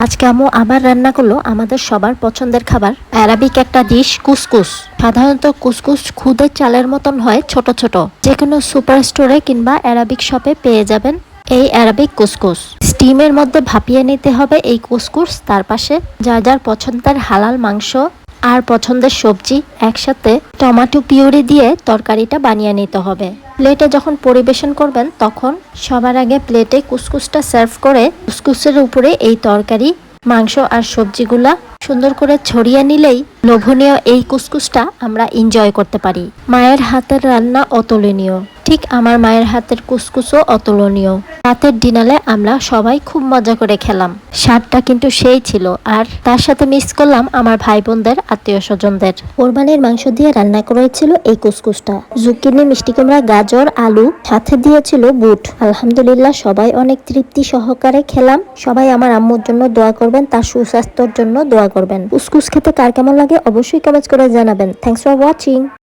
আজকে আমু আবার রান্না করল আমাদের সবার পছন্দের খাবার। অ্যারাবিক একটা ডিশ কুসকুস সাধারণত কুসকুস খুদের চালের মতন হয়, ছোট ছোট। যে কোনো সুপার স্টোরে কিংবা অ্যারাবিক শপে পেয়ে যাবেন এই অ্যারাবিক কুসকুস স্টিমের মধ্যে ভাপিয়ে নিতে হবে এই কুসকুস তার পাশে যার যার পছন্দের হালাল মাংস। আর পছন্দের সবজি একসাথে টমাটো পিউরি দিয়ে তরকারিটা বানিয়ে নিতে হবে। প্লেটে যখন পরিবেশন করবেন, তখন সবার আগে প্লেটে কুসকুসটা সার্ভ করে কুসকুসের উপরে এই তরকারি, মাংস আর সবজিগুলা সুন্দর করে ছড়িয়ে নিলেই লোভনীয় এই কুসকুসটা আমরা এনজয় করতে পারি। মায়ের হাতের রান্না অতুলনীয়। ঠিক আমার মায়ের হাতের কুসকুসও অতুলনীয়। রাতের ডিনারে আমরা সবাই খুব মজা করে খেলাম। স্বাদটা কিন্তু সেই ছিল। আর তার সাথে মিস করলাম আমার ভাই বোনদের আত্মীয় স্বজনদের কোরবানির মাংস দিয়ে রান্না করেছিল এই কুসকুসটা। জুকিনি, মিষ্টি কুমড়া, গাজর, আলু, সাথে দিয়েছিল বুট। আলহামদুলিল্লাহ সবাই অনেক তৃপ্তি সহকারে খেলাম। সবাই আমার আম্মুর জন্য দোয়া করবেন, তার সুস্বাস্থ্যের জন্য দোয়া করবেন। কুসকুস খেতে কার কেমন লাগে অবশ্যই কমেন্ট করে জানাবেন। Thanks for watching